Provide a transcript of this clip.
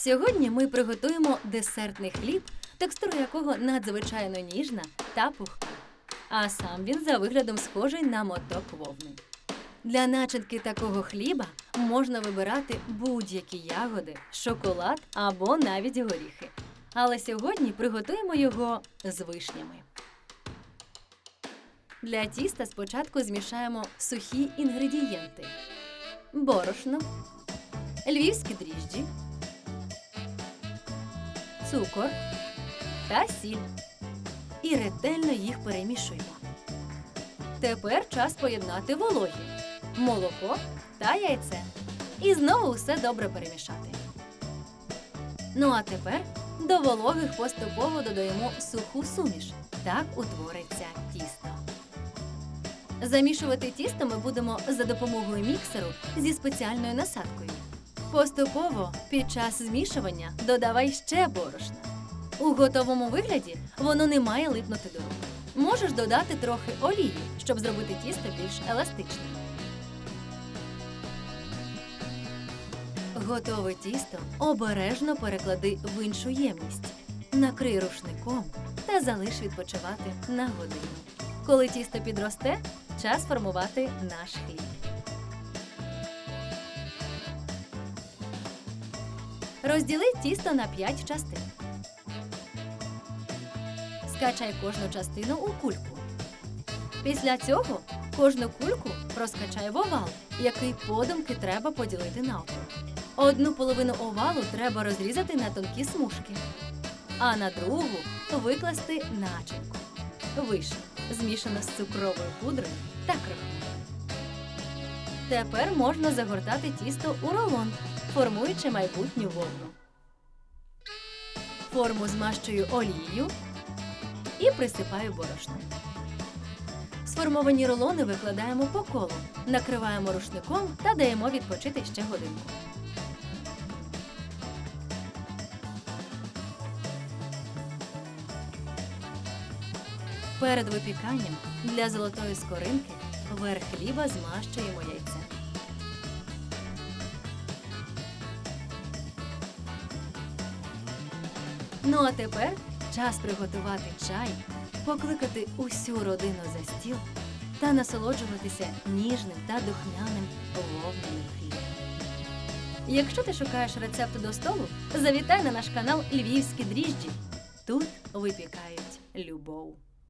Сьогодні ми приготуємо десертний хліб, текстура якого надзвичайно ніжна та пухка. А сам він за виглядом схожий на моток вовни. Для начинки такого хліба можна вибирати будь-які ягоди, шоколад або навіть горіхи. Але сьогодні приготуємо його з вишнями. Для тіста спочатку змішаємо сухі інгредієнти: борошно, львівські дріжджі, цукор та сіль. І ретельно їх перемішуємо. Тепер час поєднати вологі, молоко та яйце. І знову все добре перемішати. Ну а тепер до вологих поступово додаємо суху суміш. Так утвориться тісто. Замішувати тісто ми будемо за допомогою міксеру зі спеціальною насадкою. Поступово під час змішування додавай ще борошна. У готовому вигляді воно не має липнути до рук. Можеш додати трохи олії, щоб зробити тісто більш еластичним. Готове тісто обережно переклади в іншу ємність. Накрий рушником та залиш відпочивати на годину. Коли тісто підросте, час формувати наш хліб. Розділи тісто на 5 частин. Скачай кожну частину у кульку. Після цього кожну кульку розкачай в овал, який подумки треба поділити навпіл. Одну половину овалу треба розрізати на тонкі смужки, а на другу викласти начинку. Вишню, змішану з цукровою пудрою та крохмалем. Тепер можна загортати тісто у рулон, формуючи майбутню вовну. Форму змащую олією і присипаю борошном. Сформовані рулони викладаємо по колу, накриваємо рушником та даємо відпочити ще годинку. Перед випіканням для золотої скоринки верх хліба змащуємо яйце. Ну а тепер час приготувати чай, покликати усю родину за стіл та насолоджуватися ніжним та духмяним вовняним хлібом. Якщо ти шукаєш рецепт до столу, завітай на наш канал Львівські дріжджі. Тут випікають любов.